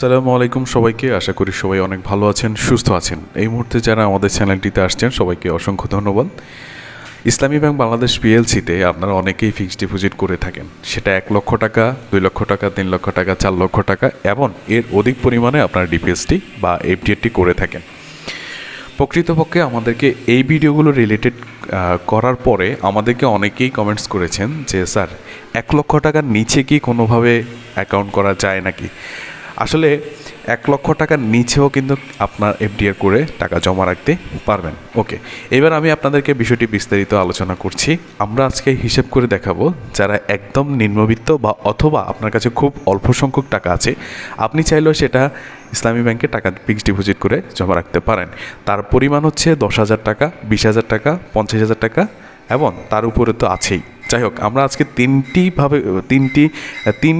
আসসালামু আলাইকুম সবাইকে। আশা করি সবাই অনেক ভালো আছেন, সুস্থ আছেন। এই মুহূর্তে যারা আমাদের চ্যানেলটিতে আসছেন, সবাইকে অসংখ্য ধন্যবাদ। ইসলামী ব্যাংক বাংলাদেশ পিএলসিতে আপনারা অনেকেই ফিক্সড ডিপোজিট করে থাকেন। সেটা এক লক্ষ টাকা, দুই লক্ষ টাকা, তিন লক্ষ টাকা, চার লক্ষ টাকা, এবং এর অধিক পরিমাণে আপনারা ডিপিএসটি বা এফডিএটি করে থাকেন। প্রকৃতপক্ষে আমাদেরকে এই ভিডিওগুলো রিলেটেড করার পরে আমাদেরকে অনেকেই কমেন্টস করেছেন যে, স্যার, এক লক্ষ টাকার নিচে কি কোনোভাবে অ্যাকাউন্ট করা যায় নাকি? আসলে এক লক্ষ টাকার নিচেও কিন্তু আপনার এফডিআর করে টাকা জমা রাখতে পারবেন। ওকে, এবার আমি আপনাদেরকে বিষয়টি বিস্তারিত আলোচনা করছি। আমরা আজকে হিসেব করে দেখাবো যারা একদম নিম্নবিত্ত বা অথবা আপনার কাছে খুব অল্প সংখ্যক টাকা আছে, আপনি চাইলেও সেটা ইসলামী ব্যাংকে টাকা ফিক্সড ডিপোজিট করে জমা রাখতে পারেন। তার পরিমাণ হচ্ছে দশ হাজার টাকা, বিশ হাজার টাকা, পঞ্চাশ হাজার টাকা এবং তার উপরে তো আছেই। যাই হোক, আমরা আজকে তিনটিভাবে তিনটি, তিন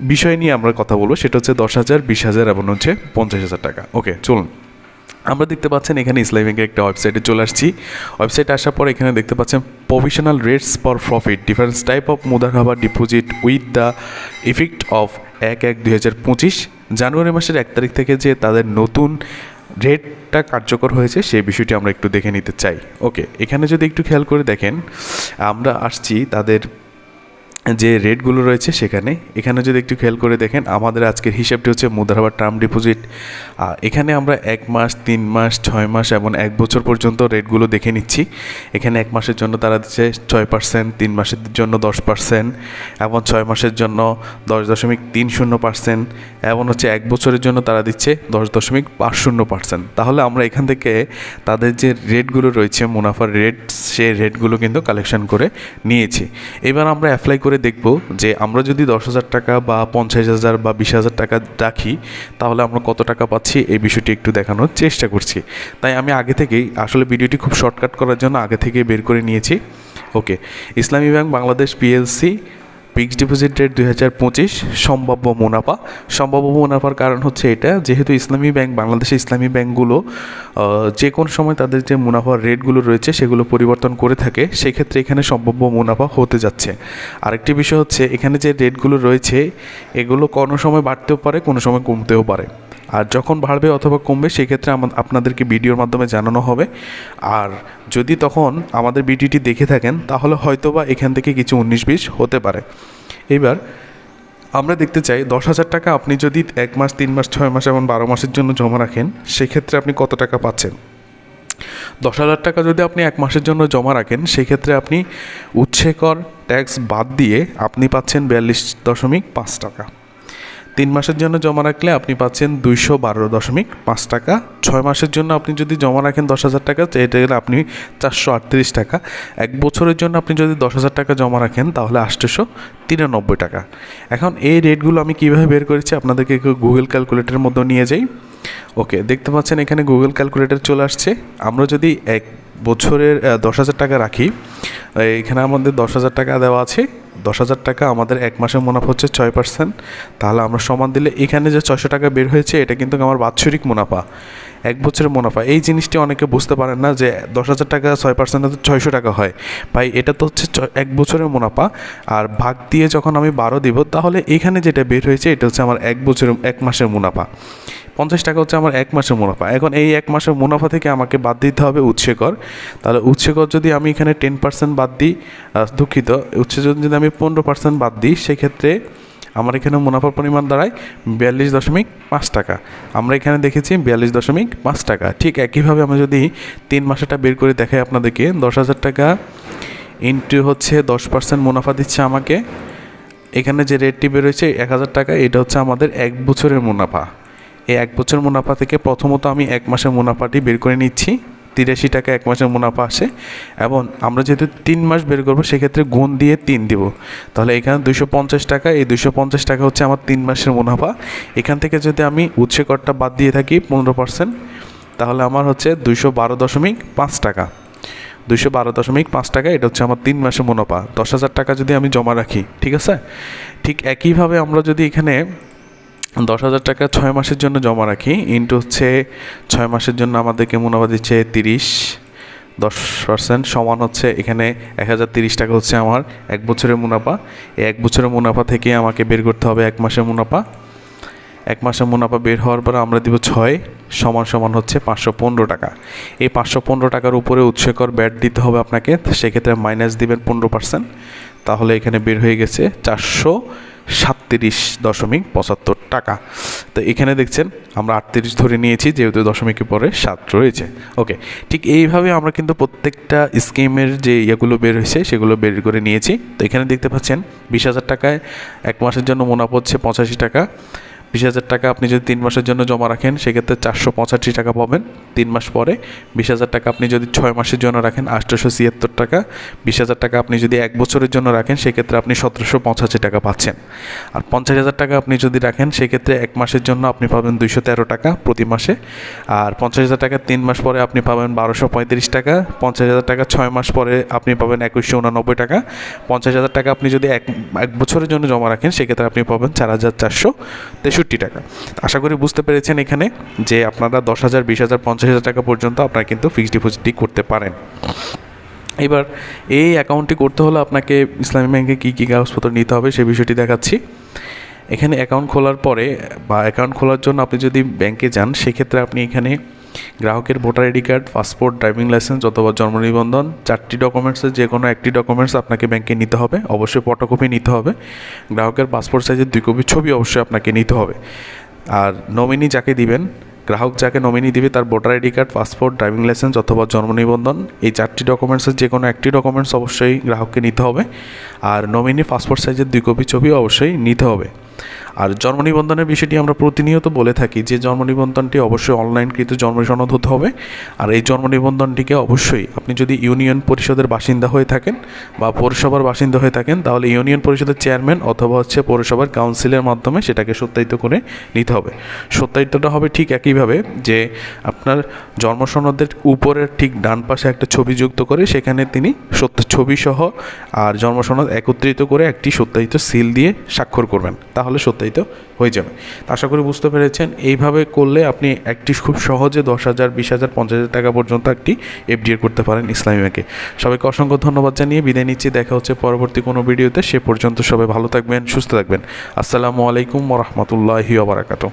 বিষয় নিয়ে আমরা কথা বলব, সেটা হচ্ছে দশ হাজার, বিশ হাজার এবং হচ্ছে পঞ্চাশ হাজার টাকা। ওকে, চলুন। আমরা দেখতে পাচ্ছেন এখানে ইসলামী ব্যাংকের একটা ওয়েবসাইটে চলে আসছি। ওয়েবসাইটে আসার পর এখানে দেখতে পাচ্ছেন provisional rates for profit difference type of মুদার মুদারহাবা deposit with the effect of এক এক দুই হাজার পঁচিশ। জানুয়ারি মাসের এক তারিখ থেকে যে তাদের নতুন রেটটা কার্যকর হয়েছে, সেই বিষয়টি আমরা একটু দেখে নিতে চাই। ওকে, এখানে যদি একটু খেয়াল করে দেখেন, আমরা আসছি তাদের যে রেটগুলো রয়েছে সেখানে। এখানে যদি একটু খেয়াল করে দেখেন, আমাদের আজকের হিসাবটি হচ্ছে মুদ্রাবার টার্ম ডিপোজিট। এখানে আমরা এক মাস, তিন মাস, ছয় মাস এবং এক বছর পর্যন্ত রেটগুলো দেখে নিচ্ছি। এখানে এক মাসের জন্য তারা দিচ্ছে ছয় পার্সেন্ট, তিন মাসের জন্য দশ পার্সেন্ট এবং ছয় মাসের জন্য দশ দশমিক তিন শূন্য পার্সেন্ট এবং হচ্ছে এক বছরের জন্য তারা দিচ্ছে দশ দশমিক পাঁচ শূন্য পার্সেন্ট। তাহলে আমরা এখান থেকে তাদের যে রেটগুলো রয়েছে, মুনাফার রেট, সে রেটগুলো কিন্তু কালেকশন করে নিয়েছি। এবার আমরা অ্যাপ্লাই করে দেখব যে আমরা যদি দশ হাজার টাকা বা পঞ্চাশ হাজার বা বিশ হাজার টাকা রাখি, তাহলে আমরা কত টাকা পাচ্ছি? এই বিষয়টি একটু দেখানোর চেষ্টা করছি। তাই আমি আগে থেকেই, আসলে ভিডিওটি খুব শর্টকাট করার জন্য আগে থেকে বের করে নিয়েছি। Okay Islami bank, Bangladesh PLC fixed deposit rate দুই হাজার পঁচিশ, সম্ভাব্য মুনাফা। সম্ভাব্য মুনাফার কারণ হচ্ছে এটা, যেহেতু ইসলামী ব্যাংক বাংলাদেশে ইসলামী ব্যাংকগুলো যে কোন সময় তাদের যে মুনাফার রেটগুলো রয়েছে সেগুলো পরিবর্তন করে থাকে, সেক্ষেত্রে এখানে সম্ভাব্য মুনাফা হতে যাচ্ছে। আরেকটি বিষয় হচ্ছে, এখানে যে রেটগুলো রয়েছে, এগুলো কোনো সময় বাড়তেও পারে, কোনো সময় কমতেও পারে। আর যখন বাড়বে অথবা কমবে, সেক্ষেত্রে আপনাদেরকে ভিডিওর মাধ্যমে জানানো হবে। আর যদি তখন আমাদের ভিডিওটি দেখে থাকেন, তাহলে হয়তোবা এখান থেকে কিছু উনিশ বিশ হতে পারে। এবার আমরা দেখতে চাই, দশ হাজার টাকা আপনি যদি এক মাস, তিন মাস, ছয় মাস এবং বারো মাসের জন্য জমা রাখেন, সেক্ষেত্রে আপনি কত টাকা পাচ্ছেন? দশ হাজার টাকা যদি আপনি এক মাসের জন্য জমা রাখেন, সেক্ষেত্রে আপনি উৎসেকর ট্যাক্স বাদ দিয়ে আপনি পাচ্ছেন বিয়াল্লিশ দশমিক পাঁচ টাকা। তিন মাসের জন্য জমা রাখলে আপনি পাচ্ছেন দুইশো বারো দশমিক পাঁচ টাকা। ছয় মাসের জন্য আপনি যদি জমা রাখেন দশ হাজার টাকা এটা গেলে আপনি চারশো আটত্রিশ টাকা। এক বছরের জন্য আপনি যদি দশ হাজার টাকা জমা রাখেন, তাহলে আটশোশো তিরানব্বই টাকা। এখন এই রেটগুলো আমি কীভাবে বের করেছি আপনাদেরকে গুগল ক্যালকুলেটরের মধ্যে নিয়ে যাই। ওকে, দেখতে পাচ্ছেন এখানে গুগল ক্যালকুলেটর চলে আসছে। আমরা যদি এক বছরের দশ হাজার টাকা রাখি এখানে আমাদের দশ হাজার টাকা দেওয়া আছে। দশ হাজার টাকা আমাদের এক মাসের মুনাফা হচ্ছে ছয় পার্সেন্ট তাহলে আমরা সমান দিলে এখানে যে ছয়শো টাকা বের হয়েছে, এটা কিন্তু আমার বাৎসরিক মুনাফা, এক বছরের মুনাফা। এই জিনিসটি অনেকে বুঝতে পারেন না যে দশ হাজার টাকা ছয় পার্সেন্ট তো ছয়শো টাকা হয়। ভাই, এটা তো হচ্ছে এক বছরের মুনাফা। আর ভাগ দিয়ে যখন আমি বারো দিব, তাহলে এখানে যেটা বের হয়েছে, এটা হচ্ছে আমার এক বছরের, এক মাসের মুনাফা। পঞ্চাশ টাকা হচ্ছে আমার এক মাসের মুনাফা। এখন এই এক মাসের মুনাফা থেকে আমাকে বাদ দিতে হবে উৎসেকর। তাহলে উৎসেকর যদি আমি এখানে টেন পার্সেন্ট বাদ দিই দুঃখিত, উৎসেকর যদি আমি পনেরো পার্সেন্ট বাদ দিই, সেক্ষেত্রে আমার এখানে মুনাফার পরিমাণ দাঁড়ায় বিয়াল্লিশ দশমিক পাঁচ টাকা। আমরা এখানে দেখেছি বিয়াল্লিশ দশমিক পাঁচ টাকা। ঠিক একইভাবে আমরা যদি তিন মাসেটা বের করে দেখাই আপনাদেরকে, দশ হাজার টাকা ইন্টু হচ্ছে দশ পার্সেন্ট মুনাফা দিচ্ছে আমাকে। এখানে যে রেটটি বেরোয়েছে এক হাজার টাকা, এটা হচ্ছে আমাদের এক বছরের মুনাফা। এই এক বছর মুনাফা থেকে প্রথমত আমি এক মাসের মুনাফাটি বের করে নিচ্ছি। তিরাশি টাকা এক মাসের মুনাফা আসে এবং আমরা যেহেতু তিন মাস বের করব, সেক্ষেত্রে গুণ দিয়ে তিন দিব। তাহলে এখানে দুশো পঞ্চাশ টাকা, এই দুইশো পঞ্চাশ টাকা হচ্ছে আমার তিন মাসের মুনাফা। এখান থেকে যদি আমি উৎসে করটা বাদ দিয়ে থাকি পনেরো পার্সেন্ট তাহলে আমার হচ্ছে দুশো বারো দশমিক পাঁচ টাকা। দুশো বারো দশমিক পাঁচ টাকা, এটা হচ্ছে আমার তিন মাসের মুনাফা। দশ হাজার টাকা যদি আমি জমা রাখি, ঠিক আছে? ঠিক একইভাবে আমরা যদি এখানে দশ হাজার টাকা ছয় মাসের জন্য জমা রাখি ইন্টু হচ্ছে ছয় মাসের জন্য আমাদেরকে মুনাফা দিচ্ছে তিরিশ, দশ পার্সেন্ট সমান হচ্ছে এখানে এক হাজার তিরিশ টাকা হচ্ছে আমার এক বছরের মুনাফা। এই এক বছরের মুনাফা থেকে আমাকে বের করতে হবে এক মাসের মুনাফা। এক মাসের মুনাফা বের হওয়ার পর আমরা দিব ছয়, সমান সমান হচ্ছে পাঁচশো পনেরো টাকা। এই পাঁচশো পনেরো টাকার উপরে উৎসকর ব্যাট দিতে হবে আপনাকে, সেক্ষেত্রে মাইনাস দিবেন পনেরো পার্সেন্ট তাহলে এখানে বের হয়ে গেছে চারশো সাতত্রিশ দশমিক পঁচাত্তর টাকা। তো এখানে দেখছেন, আমরা আটত্রিশ ধরে নিয়েছি, যেহেতু দশমিকের পরে সাত রয়েছে। ওকে, ঠিক এইভাবে আমরা কিন্তু প্রত্যেকটা স্কিমের যে ইয়েগুলো বের হয়েছে, সেগুলো বের করে নিয়েছি। তো এখানে দেখতে পাচ্ছেন, বিশ হাজার টাকায় এক মাসের জন্য মুনাফা হচ্ছে পঁচাশি টাকা। বিশ হাজার টাকা আপনি যদি তিন মাসের জন্য জমা রাখেন, সেক্ষেত্রে চারশো পঁচাশি টাকা পাবেন। তিন মাস পরে বিশ হাজার টাকা আপনি যদি ছয় মাসের জন্য রাখেন আঠারোশো ছিয়াত্তর টাকা। বিশ হাজার টাকা আপনি যদি এক বছরের জন্য রাখেন, সেক্ষেত্রে আপনি সতেরোশো পঁচাশি টাকা পাচ্ছেন। আর পঞ্চাশ হাজার টাকা আপনি যদি রাখেন, সেক্ষেত্রে এক মাসের জন্য আপনি পাবেন দুইশো তেরো টাকা প্রতি মাসে। আর পঞ্চাশ হাজার টাকা তিন মাস পরে আপনি পাবেন বারোশো পঁয়ত্রিশ টাকা। পঞ্চাশ হাজার টাকা ছয় মাস পরে আপনি পাবেন একুশশো উনানব্বই টাকা। পঞ্চাশ হাজার টাকা আপনি যদি এক এক বছরের জন্য জমা রাখেন, সেক্ষেত্রে আপনি পাবেন চার হাজার চারশো তেষট্টি টাকা। আশা করি বুঝতে পেরেছেন এখানে যে আপনারা দশ হাজার, বিশ হাজার, পঞ্চাশ হাজার টাকা পর্যন্ত আপনারা কিন্তু ফিক্সড ডিপোজিটটি করতে পারেন। এবার এই অ্যাকাউন্টটি করতে হলে আপনাকে ইসলামী ব্যাংকে কী কী কাগজপত্র নিতে হবে সে বিষয়টি দেখাচ্ছি। এখানে অ্যাকাউন্ট খোলার পরে বা অ্যাকাউন্ট খোলার জন্য আপনি যদি ব্যাংকে যান, সেক্ষেত্রে আপনি এখানে গ্রাহকের voter ID card, passport, driving licence অথবা জন্ম নিবন্ধন, চারটি ডকুমেন্টসের যে কোনো একটি ডকুমেন্টস আপনাকে ব্যাংকে নিতে হবে, অবশ্যই ফটোকপি নিতে হবে। গ্রাহকের পাসপোর্ট সাইজের দুই কপি ছবি অবশ্যই আপনাকে নিতে হবে। আর নমিনি যাকে দিবেন, গ্রাহক যাকে নমিনি দিবে তার voter ID card passport driving licence অথবা জন্ম নিবন্ধন, এই চারটি ডকুমেন্টসের যে কোনো একটি ডকুমেন্টস অবশ্যই গ্রাহককে নিতে হবে। আর নমিনি পাসপোর্ট সাইজের দুই কপি ছবি অবশ্যই নিতে হবে। আর জন্ম নিবন্ধনের বিষয়টি আমরা প্রতিনিয়ত বলে থাকি যে জন্ম নিবন্ধনটি অবশ্যই অনলাইনকৃত জন্ম সনদ হতে হবে। আর এই জন্ম নিবন্ধনটিকে অবশ্যই আপনি যদি ইউনিয়ন পরিষদের বাসিন্দা হয়ে থাকেন বা পৌরসভার বাসিন্দা হয়ে থাকেন, তাহলে ইউনিয়ন পরিষদের চেয়ারম্যান অথবা হচ্ছে পৌরসভার কাউন্সিলের মাধ্যমে সেটাকে সত্যায়িত করে নিতে হবে। সত্যায়িতটা হবে ঠিক একইভাবে যে আপনার জন্ম সনদের উপরের ঠিক ডান পাশে একটা ছবি যুক্ত করে সেখানে তিনি সত্য ছবি সহ আর জন্ম সনদ একত্রিত করে একটি সত্যায়িত সিল দিয়ে স্বাক্ষর করবেন। তাহলে সত্যায়িত হয়ে যাবে। আশা করি বুঝতে পেরেছেন। এইভাবে করলে আপনি একটি খুব সহজে দশ হাজার, বিশ হাজার, পঞ্চাশ হাজার টাকা পর্যন্ত একটি এফডিএ করতে পারেন ইসলামী ব্যাংকে। সবাইকে অসংখ্য ধন্যবাদ জানিয়ে বিদায় নিচ্ছি। দেখা হচ্ছে পরবর্তী কোনো ভিডিওতে। সে পর্যন্ত সবাই ভালো থাকবেন, সুস্থ থাকবেন। আসসালামু আলাইকুম রহমতুল্লাহি আবরাকাতু